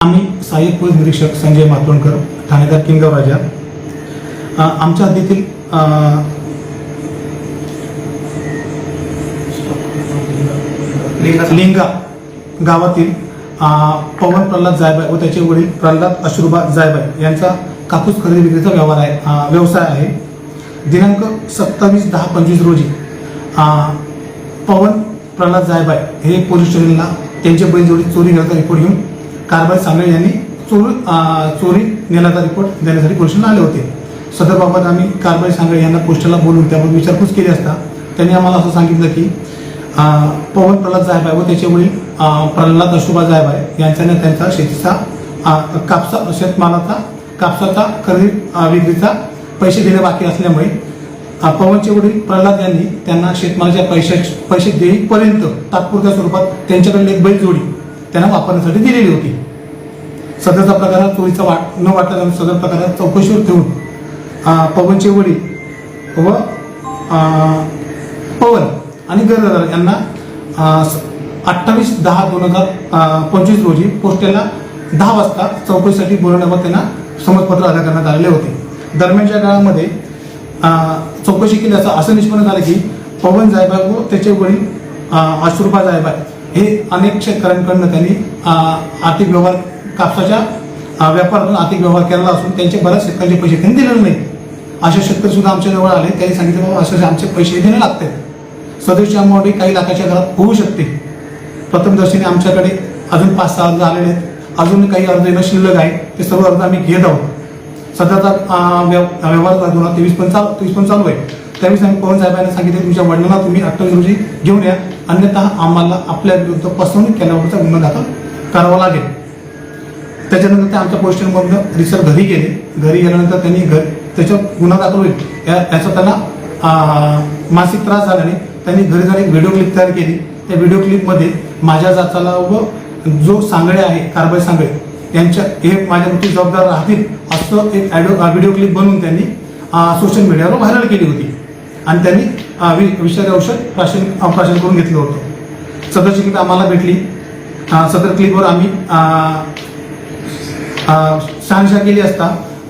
आम्ही सहाय्यक पोलीस निरीक्षक संजय मातोंडकर ठाणेदार किंगव राजा. आमच्या हद्दीतील अ, लिंगा गावातील पवन प्रल्हाद जायबाय व त्याचे वडील प्रल्हाद अश्रुबा जायबाय यांचा कापूस खरेदी विक्रीचा व्यवहार आहे व्यवसाय आहे. दिनांक सत्तावीस दहा पंचवीस रोजी पवन प्रल्हाद जायबाय हे पोलीस स्टेशनला त्यांच्या बैलजोडी चोरी गेल्याचा रिपोर्ट घेऊन कारभार सांगळे यांनी चोर चोरी नेल्याचा रिपोर्ट देण्यासाठी पोलिसांना आले होते. सदरबाबत आम्ही कारभारी सांगळे यांना पोस्टरला बोलून त्याबद्दल विचारपूस केली असता त्यांनी आम्हाला असं सांगितलं की पवन प्रल्हाद आहे व त्याचे वडील अ, प्रल्हाद अशोबा आहे. यांच्याने त्यांचा शेतीचा कापसा शेतमालाचा कापसाचा खरेदी विक्रीचा पैसे देणे बाकी असल्यामुळे पवनचे वडील प्रल्हाद यांनी त्यांना शेतमालाच्या पैसे पैसे देईपर्यंत तात्पुरत्या स्वरूपात त्यांच्याकडे एक बैल जोडी त्यांना वापरण्यासाठी दिलेली होती. सदरचा प्रकार हा चोरीचा वाट न वाटला जाऊन सदर प्रकारात चौकशीवर ठेवून पवनचे वडील व पवन आणि गरदार यांना अठ्ठावीस दहा दोन हजार पंचवीस रोजी पोस्टेला दहा वाजता चौकशीसाठी बोलवण्यावर त्यांना समजपत्र अदा करण्यात आलेले होते. दरम्यानच्या काळामध्ये चौकशी केली असं निष्पन्न झालं की पवन जायबाग व त्याचे वडील आशुर्बा अश्रुबा जायबाग हे अनेक शेतकऱ्यांकडनं त्यांनी आर्थिक व्यवहार कापसाच्या व्यापारातून आर्थिक व्यवहार केलेला असून त्यांचे बऱ्याच शेतकऱ्यांचे पैसे त्यांनी दिलेले नाही असे शेतकरी सुद्धा आमच्याजवळ आले त्यांनी सांगितलं बाबा असे आमचे पैसे देणे लागतात सदस्य अमाऊंट काही लाखाच्या घरात होऊ शकते. प्रथमदर्शनी आमच्याकडे अजून पाच सहा अर्ज आलेले आहेत. अजून काही अर्ज येणं शिल्लक आहे. ते सर्व अर्ज आम्ही घेत आहोत. सध्याचा व्यव- व्यवहार दोन हजार तेवीस पण चालू तेवीस पण चालू आहे. त्यावेळेस आम्ही पवन साहेबांना सांगितले तुमच्या वडिलांना तुम्ही अठ्ठावीस रोजी घेऊन या. अन्यथा आम्हाला आपल्या विरुद्ध फसवणूक केल्याबाबतचा गुन्हा दाखल करावा लागेल. त्याच्यानंतर ते आमच्या पोस्टमधून रिसर घरी गेले. घरी गेल्यानंतर त्यांनी घर त्याच्यावर गुन्हा दाखल होईल. या- याचा त्यांना मानसिक त्रास झाल्याने त्यांनी घरी जाऊन एक व्हिडिओ क्लिप तयार केली. त्या व्हिडिओ क्लिपमध्ये माझ्या जाचाला व जो सांगळे आहे कारबाई सांगळे यांच्या हे माझ्यावरती जबाबदार राहतील असं एक ॲडो व्हिडिओ क्लिप बनवून त्यांनी सोशल मीडियावर व्हायरल केली होती. आणि त्यांनी वि- विषारी औषध प्राशन प्राशन करून घेतलं होतं. सदरची क्लिप आम्हाला भेटली. सदर क्लिपवर आम्ही शहानिशा केली असता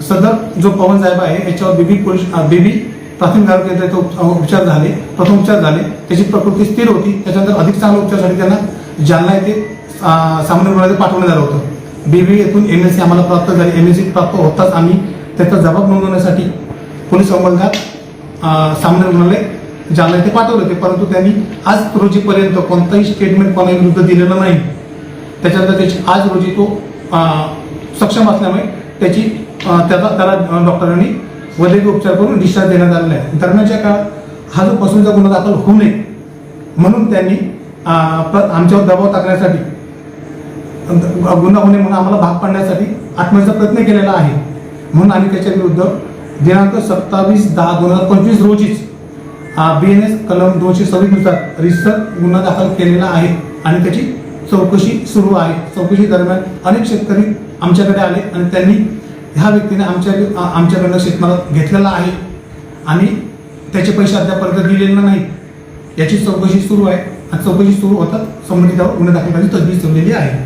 सदर जो पवन साहेब आहे याच्यावर बीबी पोलीस बीबी प्राथमिक आरोग्य केंद्रात उपचार झाले प्रथम उपचार झाले. त्याची प्रकृती स्थिर होती त्याच्यानंतर अधिक चांगल्या उपचारासाठी त्यांना जालना येथे सामान्य रुग्णालयात पाठवण्यात आलं होतं. बीबी येथून एम एस सी आम्हाला प्राप्त झाली. एम एस सी प्राप्त होताच आम्ही त्याचा जबाब नोंदवण्यासाठी पोलीस अंमलदार सामान्य रुग्णालय जालना येथे पाठवले होते. परंतु त्यांनी आज रोजीपर्यंत कोणताही स्टेटमेंट कोणाविरुद्ध दिलेलं नाही. त्याच्यानंतर त्याची आज रोजी तो सक्षम असल्यामुळे त्याची त्याचा त्याला डॉक्टरांनी वैद्यकीय उपचार करून डिस्चार्ज देण्यात आलेला आहे. दरम्यानच्या काळात हा जो फसवणीचा गुन्हा दाखल होऊ नये म्हणून त्यांनी आमच्यावर दबाव टाकण्यासाठी गुन्हा होणे म्हणून आम्हाला भाग पाडण्यासाठी आत्महत्याचा प्रयत्न केलेला आहे. म्हणून आम्ही त्याच्या विरुद्ध दिनांक सत्तावीस दहा दोन हजार पंचवीस रोजीच बी एन एस कलम दोनशे सव्वीसनुसार रिसर्च रिसर गुन्हा दाखल केलेला आहे आणि त्याची चौकशी सुरू आहे. चौकशी दरम्यान अनेक शेतकरी आमच्याकडे आले आणि त्यांनी ह्या व्यक्तीने आमच्या आमच्याकडनं शेतमाल घेतलेला आहे. आणि त्याचे पैसे अद्यापर्यंत दिलेले नाही याची चौकशी सुरू आहे. आणि चौकशी सुरू होतात संबंधितावर गुन्हे दाखल करण्याची तजवीज ठेवलेली आहे.